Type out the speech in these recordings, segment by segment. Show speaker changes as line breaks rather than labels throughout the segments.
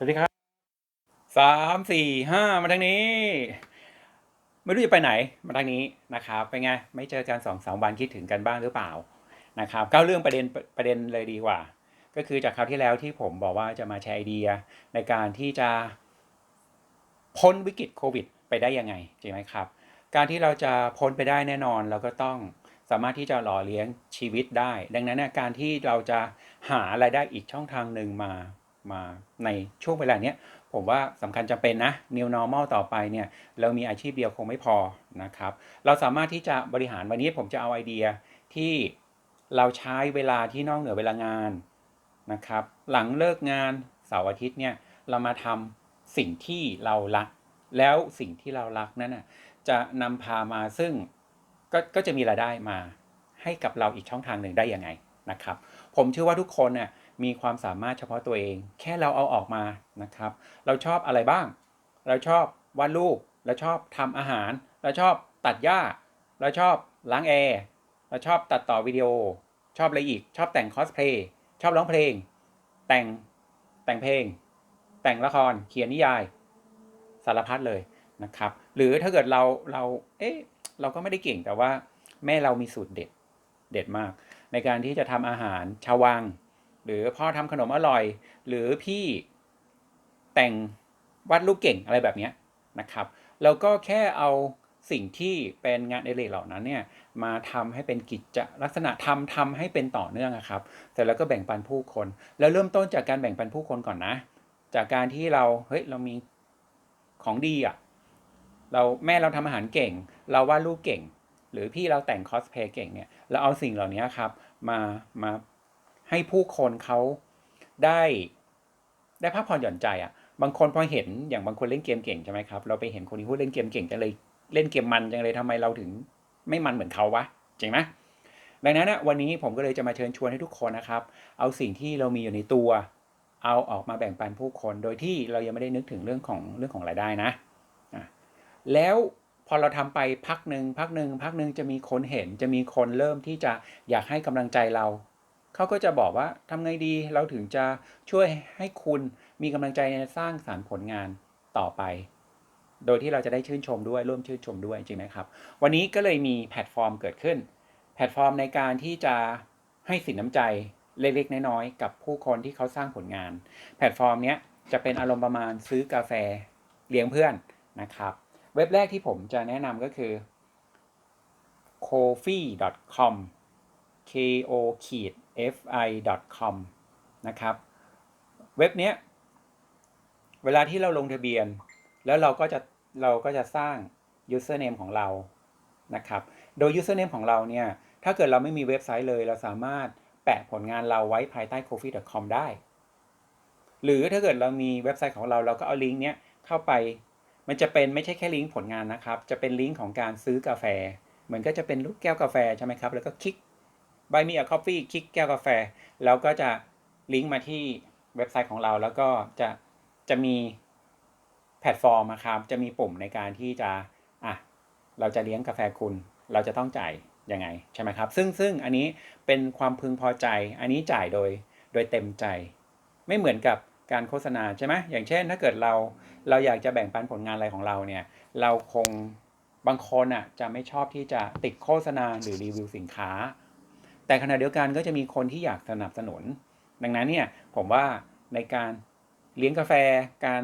สวัสดีครับสามสี่ห้ามาทางนี้ ไม่รู้จะไปไหนมาทางนี้นะครับเป็นไงไม่เจอกันสองสามวันคิดถึงกันบ้างหรือเปล่านะครับก้าวเรื่องประเด็นประเด็นเลยดีกว่า ก็คือจากคราวที่แล้วที่ผมบอกว่าจะมาแชร์ไอเดียในการที่จะพ้นวิกฤตโควิด ไปได้ยังไงจริงไหมครับ การที่เราจะพ้นไปได้แน่นอนเราก็ต้องสามารถที่จะหล่อเลี้ยงชีวิตได้ ดังนั้นการที่เราจะหารายได้อีกช่องทางหนึ่งมา มาในช่วงเวลาเนี้ยผมว่าสำคัญจำเป็นนะ New Normal ต่อไปเนี่ยเรามีอาชีพเดียวคงไม่พอนะครับ เราสามารถที่จะบริหารวันนี้ผมจะเอาไอเดียที่เราใช้เวลาที่นอกเหนือเวลางานนะครับ หลังเลิกงานเสาร์อาทิตย์เนี่ยเรามาทำสิ่งที่เรารัก แล้วสิ่งที่เรารักนั้นน่ะจะนำพามาซึ่งก็ก็จะมีรายได้มาให้กับเราอีกช่องทางหนึ่งได้ยังไงนะครับ ผมเชื่อว่าทุกคนน่ะ มีความสามารถเฉพาะตัวเอง แค่เราเอาออกมานะครับ เราชอบอะไรบ้าง เราชอบวาดรูปเราชอบทำอาหาร เราชอบตัดหญ้า เราชอบล้างแอร์เราชอบตัดต่อวิดีโอ ชอบอะไรอีก ชอบแต่งคอสเพลย์ชอบร้องเพลง แต่งแต่งเพลง แต่งละครเขียนนิยาย สารพัดเลยนะครับ หรือถ้าเกิดเราเราเอ๊ะเราก็ไม่ได้เก่งแต่ว่าแม่เรามีสูตรเด็ดเด็ดมาก ในการที่จะทำอาหารชาววัง หรือพ่อทำขนมอร่อย หรือพี่แต่งวาดรูปเก่งอะไรแบบนี้นะครับเราก็แค่เอาสิ่งที่เป็นงานในเรกเหล่านั้นเนี่ยมาทำให้เป็นกิจลักษณะทำทำให้เป็นต่อเนื่องครับเสร็จแล้วก็แบ่งปันผู้คน แล้วเริ่มต้นจากการแบ่งปันผู้คนก่อนนะ จากการที่เราเฮ้ยเรามีของดีอะเราแม่เราทำอาหารเก่ง เราวาดรูปเก่ง หรือพี่เราแต่งคอสเพลย์เก่งเนี่ยเราเอาสิ่งเหล่านี้ครับมามา ให้ผู้คนเขาได้ได้พักผ่อนหย่อนใจอะบางคนพอเห็นอย่างบางคนเล่นเกมเก่งใช่ไหมครับ เราไปเห็นคนที่พูดเล่นเกมเก่งจังเลยเล่นเกมมันจังเลยทำไมเราถึงไม่มันเหมือนเขาวะจริงไหมดังนั้นนะวันนี้ผมก็เลยจะมาเชิญชวนให้ทุกคนนะครับ เอาสิ่งที่เรามีอยู่ในตัว เอาออกมาแบ่งปันผู้คน โดยที่เรายังไม่ได้นึกถึงเรื่องของเรื่องของรายได้นะอะแล้วพอเราทำไปพักหนึ่งพักหนึ่งพักหนึ่งจะมีคนเห็นจะมีคนเริ่มที่จะอยากให้กำลังใจเรา เขาก็จะบอกว่าทำไงดีเราถึงจะช่วยให้คุณมีกำลังใจในสร้างสารรค์ผลงานต่อไป โดยที่เราจะได้ชื่นชมด้วยร่วมชื่นชมด้วยจริงไหมครับ วันนี้ก็เลยมีแพลตฟอร์มเกิดขึ้น แพลตฟอร์มในการที่จะให้สินน้ำใจเล็กๆน้อยๆกับผู้คนที่เขาสร้างผลงาน แพลตฟอร์มเนี้ยจะเป็นอารมณ์ประมาณซื้อกาแฟเลี้ยงเพื่อนนะครับ เว็บแรกที่ผมจะแนะนำก็คือ kofi.com k o ขีด f i com นะครับ เว็บนี้เวลาที่เราลงทะเบียน แล้วเราก็จะเราก็จะสร้าง username ของเรานะครับ โดย username ของเราเนี่ย ถ้าเกิดเราไม่มีเว็บไซต์เลย เราสามารถแปะผลงานเราไว้ภายใต้ coffee.com ได้ หรือถ้าเกิดเรามีเว็บไซต์ของเรา เราก็เอาลิงก์เนี้ยเข้าไป มันจะเป็นไม่ใช่แค่ลิงก์ผลงานนะครับ จะเป็นลิงก์ของการซื้อกาแฟ เหมือนก็จะเป็นรูปแก้วกาแฟใช่ไหมครับ แล้วก็คลิก buy me a coffee คลิกแก้วกาแฟ แล้วก็จะลิงก์มาที่เว็บไซต์ของเรา แล้วก็จะจะมีแพลตฟอร์มนะครับ จะมีปุ่มในการที่จะอะเราจะเลี้ยงกาแฟคุณ เราจะต้องจ่ายยังไงใช่ไหมครับ ซึ่งซึ่งอันนี้เป็นความพึงพอใจ อันนี้จ่ายโดยโดยเต็มใจ ไม่เหมือนกับการโฆษณาใช่ไหมอย่างเช่น ถ้าเกิดเราเราอยากจะแบ่งปันผลงานอะไรของเราเนี่ย เราคงบางคนอะจะไม่ชอบที่จะติดโฆษณาหรือรีวิวสินค้า แต่ขณะเดียวกันก็จะมีคนที่อยากสนับสนุน ดังนั้นเนี่ยผมว่าในการเลี้ยงกาแฟ การ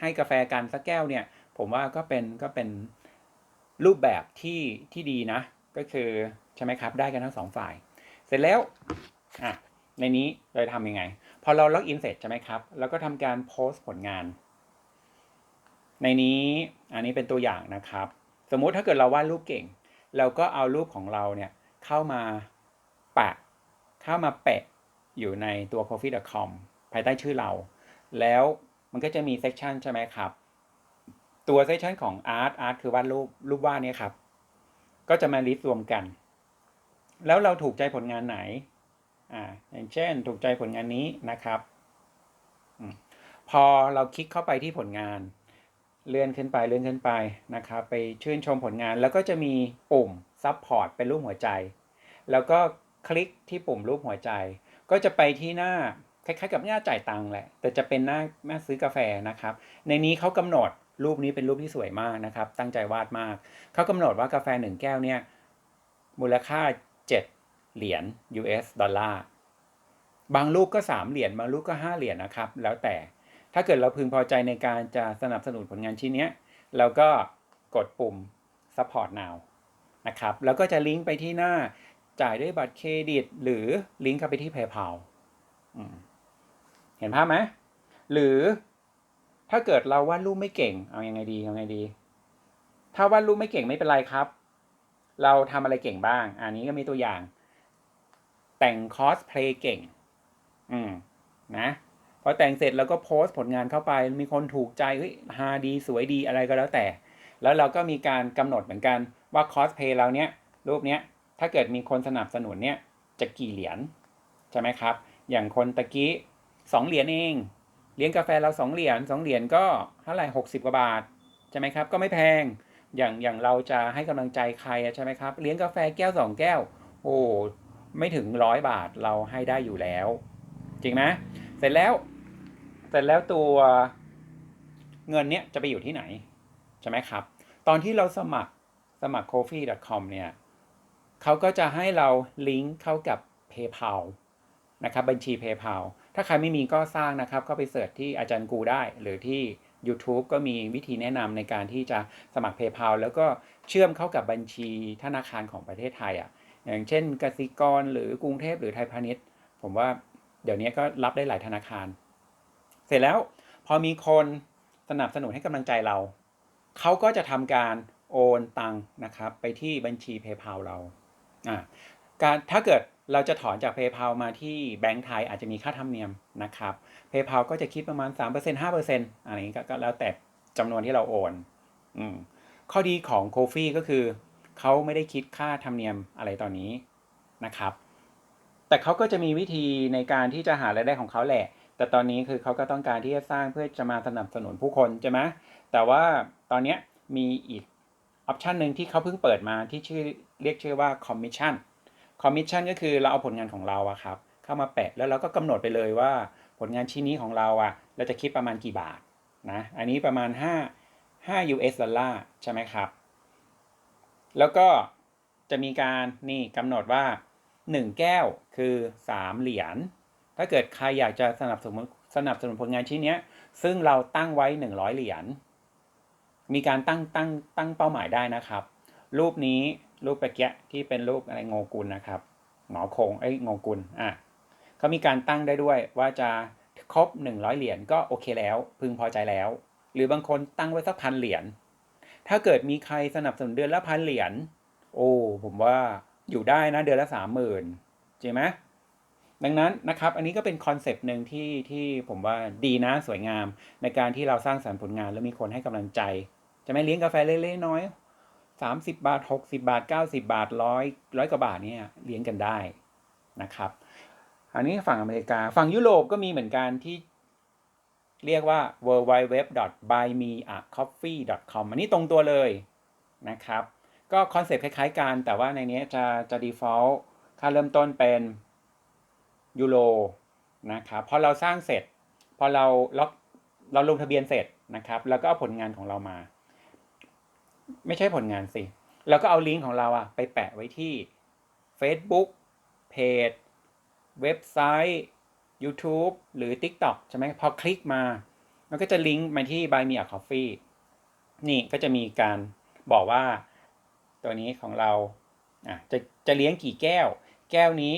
ให้กาแฟกันสักแก้วเนี่ย ผมว่าก็เป็นก็เป็นรูปแบบที่ที่ดีนะ ก็คือใช่ไหมครับได้กันทั้งสองฝ่าย เสร็จแล้วอะในนี้เราทำยังไง พอเราล็อกอินเสร็จใช่ไหมครับ แล้วก็ทำการโพสต์ผลงาน ในนี้อันนี้เป็นตัวอย่างนะครับ สมมุติถ้าเกิดเราวาดรูปเก่ง เราก็เอารูปของเราเนี่ยเข้ามา ปะ เข้ามาแปะอยู่ในตัว coffee.com ภายใต้ชื่อเรา แล้วมันก็จะมีเซ c ชันใช่ไหมครับ ตัวเซ c ชันของ art art คือวาดรูปรูปวาดเนี่ยครับ ก็จะมาลิสต์รวมกัน แล้วเราถูกใจผลงานไหนอ่าอย่างเช่นถูกใจผลงานนี้นะครับอพอเราคลิกเข้าไปที่ผลงาน เลื่อนขึ้นไปเลื่อนขึ้นไปนะครับ ไปชื่นชมผลงาน แล้วก็จะมีปุ่ม support เป็นรูปหัวใจ แล้วก็ คลิกที่ปุ่มรูปหัวใจ ก็จะไปที่หน้าคล้ายๆ กับหน้าจ่ายตังค์แหละ แต่จะเป็นหน้าหน้าซื้อกาแฟนะครับ ในนี้เขากำหนดรูปนี้เป็นรูปที่สวยมากนะครับ ตั้งใจวาดมาก เขากำหนดว่ากาแฟหนึ่งแก้วเนี่ยมูลค่า 7 เหรียญ US ดอลลาร์บางลูกก็ 3 เหรียญบางลูกก็ 5 เหรียญนะครับ แล้วแต่ถ้าเกิดเราพึงพอใจในการจะสนับสนุนผลงานชิ้นนี้เราก็กดปุ่ม support now นะครับแล้วก็จะลิงก์ไปที่หน้า จ่ายด้วยบัตรเครดิต หรือลิงก์เข้าไปที่ PayPal เห็นภาพไหมหรือถ้าเกิดเราวาดรูปไม่เก่ง เอาอยัางไงดีเอาไงดี ถ้าวาดรูปไม่เก่งไม่เป็นไรครับ เราทำอะไรเก่งบ้าง อันนี้ก็มีตัวอย่าง แต่งคอสเพลย์เก่ง อืมนะพอแต่งเสร็จแล้วก็โพสต์ผลงานเข้าไป มีคนถูกใจเฮ้ยฮาดีสวยดีอะไรก็แล้วแต่ แล้วเราก็มีการกำหนดเหมือนกันว่าคอสเพลย์เราเนี้ยรูปเนี้ย ถ้าเกิดมีคนสนับสนุนเนี่ยจะกี่เหรียญใช่ไหมครับ อย่างคนตะกี้สองเหรียญเอง เลี้ยงกาแฟเราสองเหรียญสองเหรียญก็เท่าไหร่หกสิบกว่าบาทใช่ไหมครับ ก็ไม่แพง อย่างอย่างเราจะให้กำลังใจใครใช่ไหมครับ เลี้ยงกาแฟแก้วสองแก้ว โอ้ไม่ถึงร้อยบาทเราให้ได้อยู่แล้ว จริงไหมเสร็จแล้ว เสร็จแล้วตัวเงินเนี้ยจะไปอยู่ที่ไหน ใช่ไหมครับ ตอนที่เราสมัครสมัคร coffee.com เนี่ย เขาก็จะให้เราลิงก์เข้ากับ PayPal นะครับบัญชี PayPal ถ้าใครไม่มีก็สร้างนะครับ ก็ไปเสิร์ชที่อาจารย์กูได้ หรือที่ YouTube ก็มีวิธีแนะนำในการที่จะสมัคร PayPal แล้วก็เชื่อมเข้ากับบัญชีธนาคารของประเทศไทยอะอย่างเช่นกสิกรหรือกรุงเทพหรือไทยพาณิชย์ ผมว่าเดี๋ยวนี้ก็รับได้หลายธนาคาร เสร็จแล้วพอมีคนสนับสนุนให้กำลังใจเรา เขาก็จะทำการโอนตังค์นะครับไปที่บัญชี PayPal เรา การถ้าเกิดเราจะถอนจาก PayPal มาที่แบงก์ไทยอาจจะมีค่าธรรมเนียมนะครับ PayPal ก็จะคิดประมาณ 3% 5%อะไรอย่างนี้ก็แล้วแต่จำนวนที่เราโอนอข้อดีของ c o f ีก็คือ เขาไม่ได้คิดค่าธรรมเนียมอะไรตอนนี้นะครับ แต่เขาก็จะมีวิธีในการที่จะหารายได้ของเขาแหละ แต่ตอนนี้คือเขาก็ต้องการที่จะสร้างเพื่อจะมาสนับสนุนผู้คนใช่ไหมแต่ว่าตอนนี้มีอีกออปชันหนึ่งที่เขาเพิ่งเปิดมาที่ชื่อ เรียกชื่อว่า commission คอมมิชชั่นก็คือเราเอาผลงานของเราอะครับเข้ามาแปะแล้วเราก็กำหนดไปเลยว่าผลงานชิ้นนี้ของเราอะเราจะคิดประมาณกี่บาทนะอันนี้ประมาณ 5 5 US ดอลลาร์ใช่ไหมครับ แล้วก็จะมีการนี่กำหนดว่า 1 แก้วคือ 3 เหรียญถ้าเกิดใครอยากจะสนับสนุนสนับสนุนผลงานชิ้นนี้ซึ่งเราตั้งไว้ 100 เหรียญมีการตั้งตั้งตั้งเป้าหมายได้นะครับ รูปนี้ รูปตะเกียที่เป็นรูปอะไรงกุลนะครับหงอคงไอ้โงกุลอะเขามีการตั้งได้ด้วยว่าจะครบ 100 เหรียญก็โอเคแล้ว พึงพอใจแล้ว หรือบางคนตั้งไว้สักพันเหรียญถ้าเกิดมีใครสนับสนุนเดือนละพันเหรียญโอ้ผมว่าอยู่ได้นะเดือนละสามหมื่นจริงไหมดังนั้นนะครับ อันนี้ก็เป็นคอนเซปต์หนึ่งที่ที่ผมว่าดีนะสวยงาม ในการที่เราสร้างสรรค์ผลงานแล้วมีคนให้กำลังใจ จะไม่เลี้ยงกาแฟเล็กๆน้อย สามสิบบาทหกสิบาทเก้าสิบาทร้อยร้อยกว่าบาทเนี่ยเลี้ยงกันได้นะครับ อันนี้ฝั่งอเมริกา ฝั่งยุโรปก็มีเหมือนกันที่เรียกว่า w w w b u y m e a c o f f e e c o m อันนี้ตรงตัวเลยนะครับ ก็คอนเซ็ปต์คล้ายๆกัน แต่ว่าในนี้จะจะ default ค่าเริ่มต้นเป็นยูโรนะครับ พอเราสร้างเสร็จ พอเราล็อกเราลงทะเบียนเสร็จนะครับ แล้วก็เอาผลงานของเรามา ไม่ใช่ผลงานสิ แล้วก็เอาลิงก์ของเราอะไปแปะไว้ที่ Facebook เพจ เว็บไซต์ YouTube หรือ TikTok ใช่ไหมพอคลิกมา มันก็จะลิงก์มาที่ Buy Me a Coffee นี่ก็จะมีการบอกว่าตัวนี้ของเราอะจะจะเลี้ยงกี่แก้ว แก้วนี้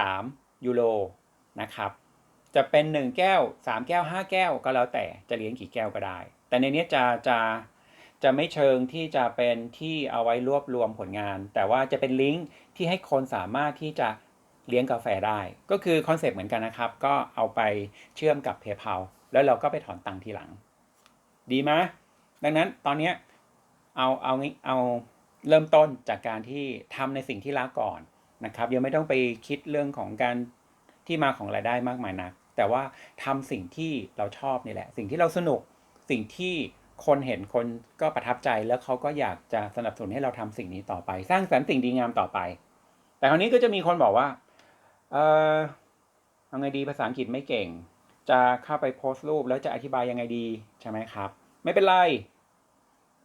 3 ยูโรนะครับ จะเป็น 1 แก้ว 3 แก้ว 5 แก้วก็แล้วแต่จะเลี้ยงกี่แก้วก็ได้ แต่ในนี้จะจะ จะไม่เชิงที่จะเป็นที่เอาไว้รวบรวมผลงาน แต่ว่าจะเป็นลิงก์ที่ให้คนสามารถที่จะเลี้ยงกาแฟได้ ก็คือคอนเซปต์เหมือนกันนะครับ ก็เอาไปเชื่อมกับ PayPal แล้วเราก็ไปถอนตังค์ทีหลัง ดีไหมดังนั้นตอนนี้เอาเอาเอาเริ่มต้นจากการที่ทำในสิ่งที่รักก่อนนะครับ ยังไม่ต้องไปคิดเรื่องของการที่มาของรายได้มากมายนัก แต่ว่าทำสิ่งที่เราชอบนี่แหละ สิ่งที่เราสนุกสิ่งที่ คนเห็นคนก็ประทับใจแล้วเขาก็อยากจะสนับสนุนให้เราทำสิ่งนี้ต่อไป สร้างสรรค์สิ่งดีงามต่อไป แต่คราวนี้ก็จะมีคนบอกว่า เออเอาไงดีภาษาอังกฤษไม่เก่ง จะเข้าไปโพสต์รูปแล้วจะอธิบายยังไงดีใช่ไหมครับ ไม่เป็นไร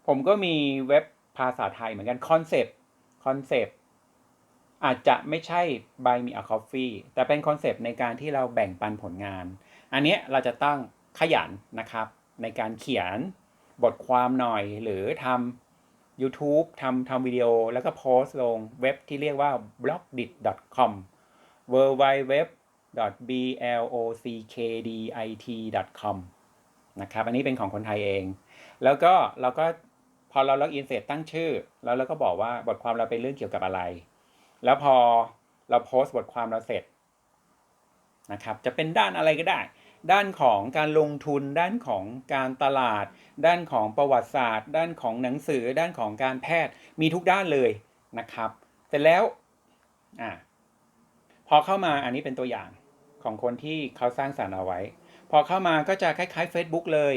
ผมก็มีเว็บภาษาไทยเหมือนกันคอนเซปต์คอนเซปต์อาจจะไม่ใช่ buy me a coffee แต่เป็นคอนเซปต์ในการที่เราแบ่งปันผลงาน อันนี้เราจะต้องขยันนะครับ ในการเขียน บทความหน่อย หรือทำ YouTube ทำทำวิดีโอแล้วก็โพสต์ลงเว็บที่เรียกว่า blogdit.com w w w blockdit.com นะครับอันนี้เป็นของคนไทยเอง แล้วก็เราก็พอเราล็อกอินเสร็จตั้งชื่อ แล้วเราก็บอกว่าบทความเราเป็นเรื่องเกี่ยวกับอะไร แล้วพอเราโพสต์บทความเราเสร็จนะครับ จะเป็นด้านอะไรก็ได้ ด้านของการลงทุน ด้านของการตลาด ด้านของประวัติศาสตร์ ด้านของหนังสือ ด้านของการแพทย์มีทุกด้านเลยนะครับ เสร็จแล้วอ่าพอเข้ามาอันนี้เป็นตัวอย่างของคนที่เขาสร้างสรรค์เอาไว้ พอเข้ามาก็จะคล้ายๆ Facebook เลย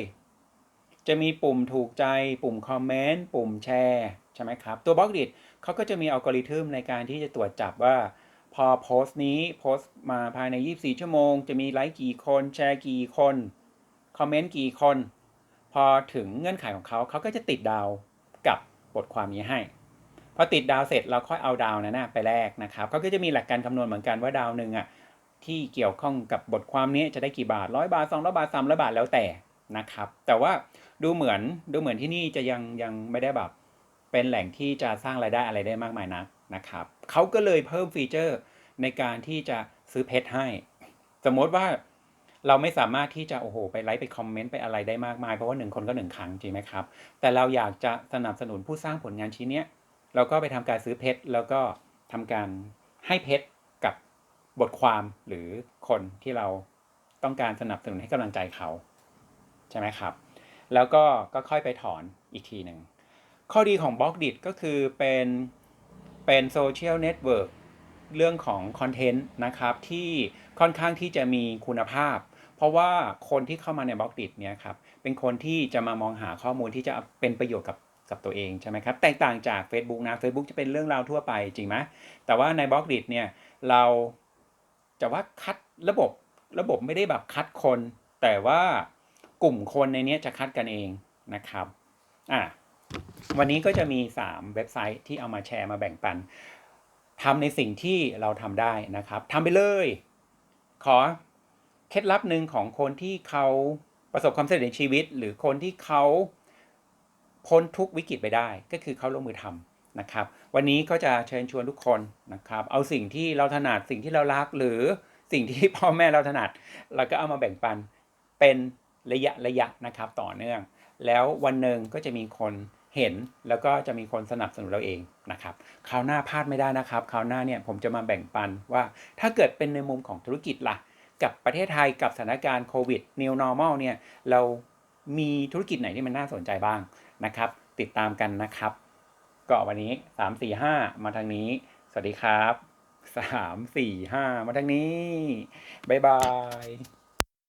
จะมีปุ่มถูกใจ ปุ่มคอมเมนต์ ปุ่มแชร์ ใช่ไหมครับ ตัวบล็อกดิเขาก็จะมีอัลกอริทึมในการที่จะตรวจจับว่า พอโพสต์นี้โพสต์มาภายใน 24 ชั่วโมง จะมีไลค์กี่คน แชร์กี่คน คอมเมนต์กี่คน พอถึงเงื่อนไขของเขาเขาก็จะติดดาวกับบทความนี้ให้ พอติดดาวเสร็จเราค่อยเอาดาวนั้นนะไปแลกนะครับเขาก็จะมีหลักการคำนวณเหมือนกันว่าดาวหนึ่งอะที่เกี่ยวข้องกับบทความนี้จะได้กี่บาทร้อยบาทสองร้อยบาทสามร้อยบาทแล้วแต่นะครับ แต่ว่าดูเหมือนดูเหมือนที่นี่จะยังยังไม่ได้แบบเป็นแหล่งที่จะสร้างรายได้อะไรได้มากมายนักนะครับ เขาก็เลยเพิ่มฟีเจอร์ในการที่จะซื้อเพชรให้ สมมติว่าเราไม่สามารถที่จะโอ้โหไปไลค์ไปคอมเมนต์ไปอะไรได้มากมาย เพราะว่าหนึ่งคนก็หนึ่งครั้งจริงไหมครับ แต่เราอยากจะสนับสนุนผู้สร้างผลงานชิ้นเนี้ยเราก็ไปทำการซื้อเพชรแล้วก็ทำการให้เพชรกับบทความหรือคนที่เราต้องการสนับสนุนให้กำลังใจเขา ใช่ไหมครับ แล้วก็ก็ค่อยไปถอนอีกทีหนึ่งข้อดีของบล็อกดิก็คือเป็น เป็นโซเชียลเน็ตเวิร์กเรื่องของคอนเทนต์นะครับที่ค่อนข้างที่จะมีคุณภาพ เพราะว่าคนที่เข้ามาในบล็อกดิเนี่ยครับเป็นคนที่จะมามองหาข้อมูลที่จะเป็นประโยชน์กับกับตัวเองใช่ไหมครับแตกต่างจาก Facebook นะ Facebook จะเป็นเรื่องราวทั่วไปจริงไหมแต่ว่าในบล็อกดิเนี่ยเราจะว่าคัดระบบระบบไม่ได้แบบคัดคน แต่ว่ากลุ่มคนในนี้จะคัดกันเองนะครับอะ วันนี้ก็จะมี 3 เว็บไซต์ที่เอามาแชร์มาแบ่งปันทำในสิ่งที่เราทำได้นะครับทำไปเลย ขอเคล็ดลับหนึ่งของคนที่เขาประสบความสำเร็จในชีวิต หรือคนที่เขาพ้นทุกวิกฤตไปได้ ก็คือเขาลงมือทำนะครับ วันนี้ก็จะเชิญชวนทุกคนนะครับ เอาสิ่งที่เราถนัดสิ่งที่เรารักหรือสิ่งที่พ่อแม่เราถนัดเราก็เอามาแบ่งปันเป็นระยะระยะนะครับต่อเนื่อง แล้ววันหนึ่งก็จะมีคนเห็นแล้วก็จะมีคนสนับสนุนเราเองนะครับคราวหน้าพลาดไม่ได้นะครับคราวหน้าเนี่ยผมจะมาแบ่งปันว่าถ้าเกิดเป็นในมุมของธุรกิจล่ะ กับประเทศไทยกับสถานการณ์โควิด New Normal เนี่ยเรามีธุรกิจไหนที่มันน่าสนใจบ้างนะครับ ติดตามกันนะครับ ก็วันนี้ 3 4 5 มาทางนี้ สวัสดีครับ 3 4 5 มาทางนี้ บ๊ายบาย